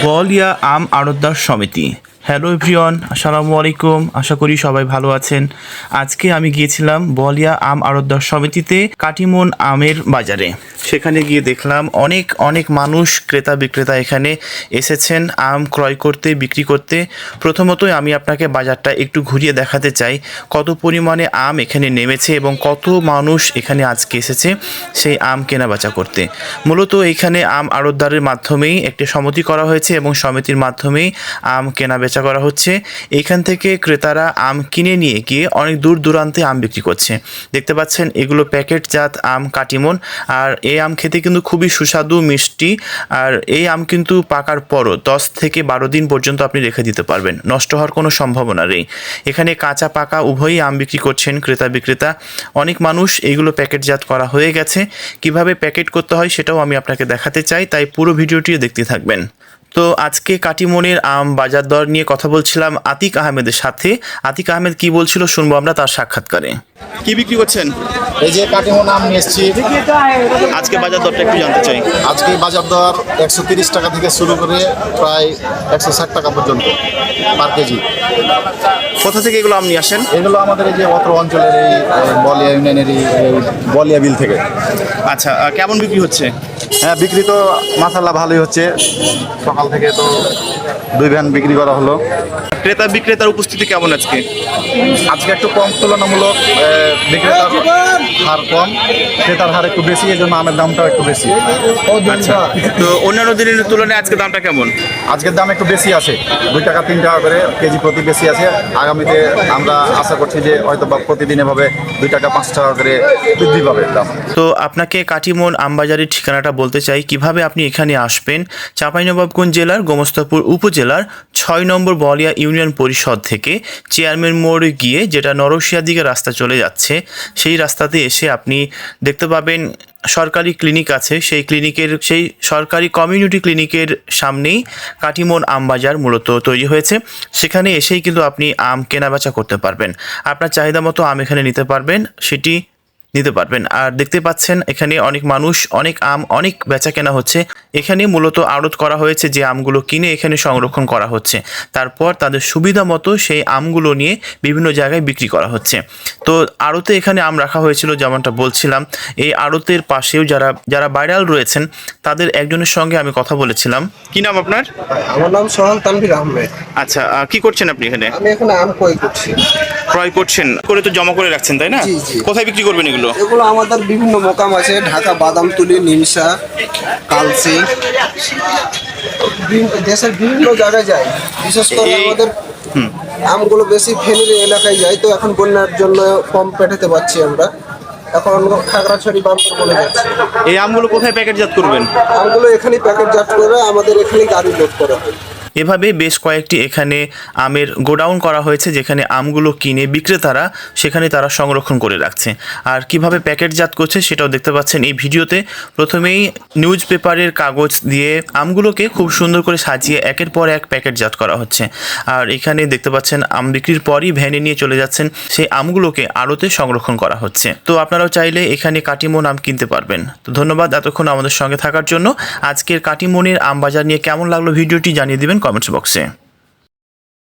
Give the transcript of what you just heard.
বলিয়া আম আড়তদার সমিতি। Hello everyone, আসসালামু আলাইকুম। আশা করি সবাই ভালো আছেন। আজকে আমি গিয়েছিলাম বলিয়া আম আড়তদার সমিতিতে কাটিমন আমের বাজারে। সেখানে গিয়ে দেখলাম অনেক অনেক মানুষ ক্রেতা, বিক্রেতা এখানে এসেছেন আম ক্রয় করতে, বিক্রি করতে। প্রথমতই আমি আপনাকে বাজারটা একটু ঘুরিয়ে দেখাতে চাই। কত পরিমাণে আম এখানে নেমেছে এবং কত মানুষ এখানে আজকে এসেছে সেই আম কেনাবেচা করতে। মূলত এখানে আম আড়তদারের মাধ্যমেই একটি সমিতি করা হয়েছে এবং সমিতির মাধ্যমেই আম কেনা বেচা করা হচ্ছে। এইখান থেকে ক্রেতারা আম কিনে নিয়ে গিয়ে অনেক দূর দূরান্তে আম বিক্রি করছে। দেখতে পাচ্ছেন, এগুলো প্যাকেটজাত আম কাটিমন। আর এই আম খেতে কিন্তু খুবই সুস্বাদু, মিষ্টি। আর এই আম কিন্তু পাকার পরও দশ থেকে বারো দিন পর্যন্ত আপনি রেখে দিতে পারবেন। নষ্ট হওয়ার কোনো সম্ভাবনা নেই। এখানে কাঁচা পাকা উভয়ই আম বিক্রি করছেন ক্রেতা বিক্রেতা। অনেক মানুষ এইগুলো প্যাকেটজাত করা হয়ে গেছে। কীভাবে প্যাকেট করতে হয় সেটাও আমি আপনাকে দেখাতে চাই। তাই পুরো ভিডিওটিও দেখতে থাকবেন। তো আজকে কাটিমনের আম বাজার দর নিয়ে কথা বলছিলাম আতিক আহমেদের সাথে। আতিক আহমেদ কি বলছিল শুনব আমরা তার সাক্ষাৎকারে। কি বিক্রি করছেন? এই যে কাটিমো নাম নিয়ে এসছি। আজকে বাজার দরটা একটু জানতে চাই। আজকে বাজার দর একশো তিরিশ টাকা থেকে শুরু করে প্রায় একশো ষাট টাকা পর্যন্ত পার কেজি কোথা থেকে এগুলো আম নিয়ে আসেন? এগুলো আমাদের এই যে অত্র অঞ্চলের এই বলিয়া ইউনিয়নের এই এই বলিয়া বিল থেকে। আচ্ছা কেমন বিক্রি হচ্ছে? হ্যাঁ বিক্রি তো মাসাল্লাহ ভালোই হচ্ছে। সকাল থেকে তো দুই ভ্যান বিক্রি করা হলো। ক্রেতা বিক্রেতার উপস্থিতি কেমন আজকে? আজকে একটু কম তুলনামূলক বিক্রেতার হার কম ক্রেতার হার একটু বেশি এই জন্য আমের দামটাও একটু বেশি। আচ্ছা তো অন্যান্য দিনের তুলনায় আজকে দামটা কেমন? আজকের দাম একটু বেশি আছে দুই টাকা তিন টাকা করে কেজি প্রতি বেশি আছে। আগামীতে আমরা আশা করছি যে হয়তো বা প্রতিদিন এভাবে দুই টাকা পাঁচ টাকা করে বৃদ্ধি পাবে দাম। তো আপনাকে কাটিমন আমবাজারের ঠিকানাটা বলতে চাই। কীভাবে আপনি এখানে আসবেন? চাঁপাইনবাবগঞ্জ জেলার গোমস্তাপুর উপজেলার ছয় নম্বর বলিয়া ইউনিয়ন পরিষদ থেকে চেয়ারম্যান মোড়ে গিয়ে যেটা নরসিয়ার দিকে রাস্তা চলে যাচ্ছে, সেই রাস্তাতে এসে আপনি দেখতে পাবেন সরকারি ক্লিনিক আছে। সেই ক্লিনিকের, সেই সরকারি কমিউনিটি ক্লিনিকের সামনেই কাটিমন আম বাজার মূলত তৈরি হয়েছে। সেখানে এসেই কিন্তু আপনি আম কেনাবেচা করতে পারবেন। আপনার চাহিদা মতো আম এখানে নিতে পারবেন। সেটি নিতে পারবেন। আর দেখতে পাচ্ছেন এখানে অনেক মানুষ অনেক আম অনেক বেচা কেনা হচ্ছে। এখানে মূলত আড়ত করা হয়েছে যে আমগুলো কিনে এখানে সংরক্ষণ করা হচ্ছে। তারপর তাদের সুবিধা মতো সেই আমগুলো নিয়ে বিভিন্ন জায়গায় বিক্রি করা হচ্ছে। তো আড়তে এখানে আম রাখা হয়েছিল যেমনটা বলছিলাম। এই আড়তের পাশেও যারা যারা ভাইরাল রয়েছেন তাদের একজনের সঙ্গে আমি কথা বলেছিলাম। কি নাম আপনার? আমার নাম সোহান তানভীর আহমেদ। আচ্ছা কি করছেন আপনি এখানে? আমি এখানে আম ক্রয় করছি। ক্রয় করছেন। করে তো জমা করে রাখছেন তাই না। কোথায় বিক্রি করবেন এগুলো? এগুলো? এগুলো আমাদের বিভিন্ন মোকাম আছে। ঢাকা বাদামতুলি নিমসা কালসি দেশের বিভিন্ন জায়গায় যায়। বিশেষ করে আমাদের আমগুলো বেশি ফেনীর এলাকায় যায় তো এখন বন্যার জন্য কম পেঠাতে পারছি আমরা। এখন খাগড়াছড়ি বান্দর বলে যাচ্ছে। এই আমগুলো কোথায় প্যাকেটজাত করবেন? আমগুলো এখানেই প্যাকেটজাত করে আমাদের এখানেই গাড়ি লোড করা হয়। এভাবে বেশ কয়েকটি এখানে আমের গোডাউন করা হয়েছে, যেখানে আমগুলো কিনে বিক্রেতারা সেখানে তারা সংরক্ষণ করে রাখছে। আর কীভাবে প্যাকেটজাত করছে সেটাও দেখতে পাচ্ছেন এই ভিডিওতে। প্রথমেই নিউজ পেপারের কাগজ দিয়ে আমগুলোকে খুব সুন্দর করে সাজিয়ে একের পর এক প্যাকেটজাত করা হচ্ছে। আর এখানে দেখতে পাচ্ছেন, আম বিক্রির পরই ভ্যানে নিয়ে চলে যাচ্ছেন, সেই আমগুলোকে আড়তে সংরক্ষণ করা হচ্ছে। তো আপনারাও চাইলে এখানে কাটিমন আম কিনতে পারবেন। তো ধন্যবাদ এতক্ষণ আমাদের সঙ্গে থাকার জন্য। আজকের কাটিমনের আম বাজার নিয়ে কেমন লাগল ভিডিওটি জানিয়ে দিবেন kammer tilbake, si.